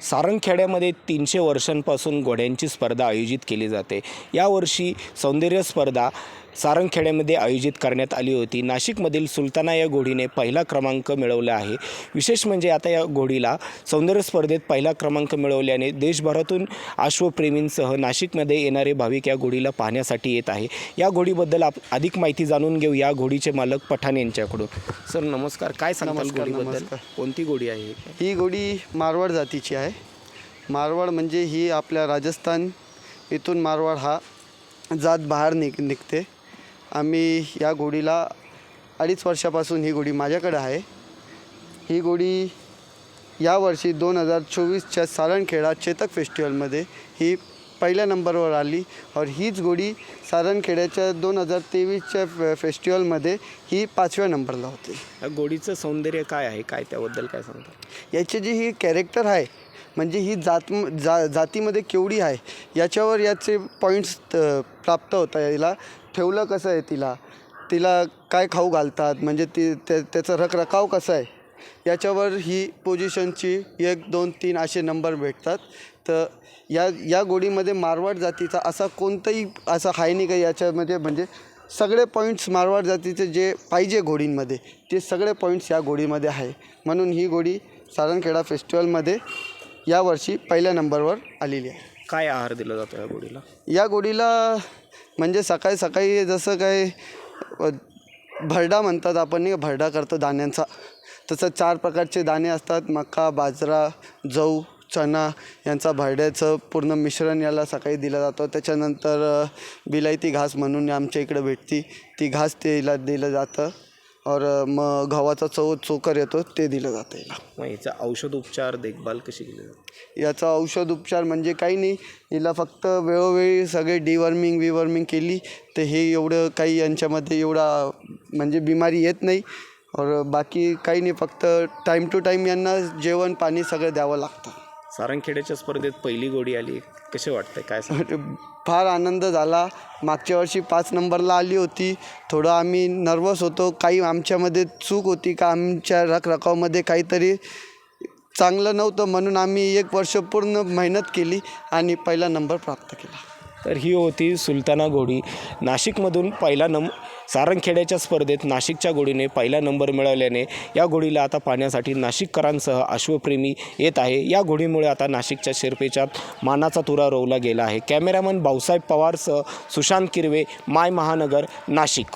सारंगखेड्यामध्ये तीनशे वर्षांपासून घोड्यांची स्पर्धा आयोजित केली जाते. यावर्षी सौंदर्य स्पर्धा सारंगखेड्यामध्ये आयोजित करण्यात आली होती. नाशिकमधील सुलताना या घोडीने पहिला क्रमांक मिळवला आहे. विशेष म्हणजे आता या घोडीला सौंदर्य स्पर्धेत पहिला क्रमांक मिळवल्याने देशभरातून अश्वप्रेमींसह नाशिकमध्ये येणारे भाविक या घोडीला पाहण्यासाठी येत आहे. या घोडीबद्दल आप अधिक माहिती जाणून घेऊ या घोडीचे मालक पठाण यांच्याकडून. सर नमस्कार. काय सांगाल घोडीबद्दल. कोणती घोडी आहे ही घोडी मारवाड जातीची आहे. मारवाड म्हणजे ही आपल्या राजस्थान इथून मारवाड हा जात बाहेर निघ निघते. आम्ही या घोडीला अडीच वर्षापासून ही घोडी माझ्याकडे आहे. ही घोडी यावर्षी दोन हजार चोवीसच्या सारणखेडा चेतक फेस्टिवलमध्ये ही पहिल्या नंबरवर आली. और हीच घोडी सारणखेड्याच्या दोन हजार तेवीसच्या फे फेस्टिवलमध्ये ही पाचव्या नंबरला होती. या घोडीचं सौंदर्य काय आहे? काय त्याबद्दल काय सांगता? याची जी ही कॅरेक्टर आहे म्हणजे ही जात जा जातीमध्ये केवढी आहे? याच्यावर याचे पॉईंट्स प्राप्त होता याला ठेवलं कसं आहे तिला? तिला काय खाऊ घालतात? म्हणजे ती त्या त्याचा रखरखाव कसा आहे? याच्यावर ही पोझिशनची एक दोन तीन असे नंबर भेटतात. तर या या गोडीमध्ये मारवाड जातीचा असा कोणताही असा आहे नाही का याच्यामध्ये? म्हणजे सगळे पॉईंट्स मारवाड जातीचे जे पाहिजे घोडींमध्ये ते सगळे पॉईंट्स या घोडीमध्ये आहे. म्हणून ही घोडी सारणखेडा फेस्टिवलमध्ये यावर्षी पहिल्या नंबरवर आलेली आहे. काय आहार दिला जातो या घोडीला या घोडीला म्हणजे सकाळी सकाळी जसं काय अ, भरडा म्हणतात आपण नाही का? भरडा करतो दाण्यांचा तसं चार प्रकारचे दाणे असतात. मका बाजरा जऊ चणा यांचा भरड्याचं पूर्ण मिश्रण याला सकाळी दिलं जातं. त्याच्यानंतर अ, बिलायती घास म्हणून आमच्या इकडं भेटती. ती घास तिला दिलं जातं. और मग गव्हाचा चव चोकर येतो ते दिलं जातं याला. मग याचा औषध उपचार देखभाल कशी केली जाते? याचा औषध उपचार म्हणजे काही नाही. हिला फक्त वेळोवेळी सगळे डिवर्मिंग विवर्मिंग केली तर हे एवढं काही यांच्यामध्ये एवढा म्हणजे बिमारी येत नाही. और बाकी काही नाही. फक्त टाईम टू टाईम यांना जेवण पाणी सगळं द्यावं लागतं. सारंगखेड्याच्या स्पर्धेत पहिली गोडी आली. कसे वाटतंय? काय सांग फार आनंद झाला. मागच्या वर्षी पाच नंबरला आली होती. थोडं आम्ही नर्वस होतो. काही आमच्यामध्ये चूक होती का? आमच्या रखरखावमध्ये काहीतरी चांगलं नव्हतं म्हणून आम्ही एक वर्ष पूर्ण मेहनत केली आणि पहिला नंबर प्राप्त केला. तर ही होती सुलताना घोडी नाशिकमधून पहिला नंब सारंगखेड्याच्या स्पर्धेत नाशिकच्या घोडीने पहिला नंबर मिळवल्याने या घोडीला आता पाहण्यासाठी नाशिककरांसह अश्वप्रेमी येत आहे. या घोडीमुळे आता नाशिकच्या शिरपेच्यात मानाचा तुरा रोवला गेला आहे. कॅमेरामन भाऊसाहेब पवारसह सुशांत किरवे माय महानगर नाशिक.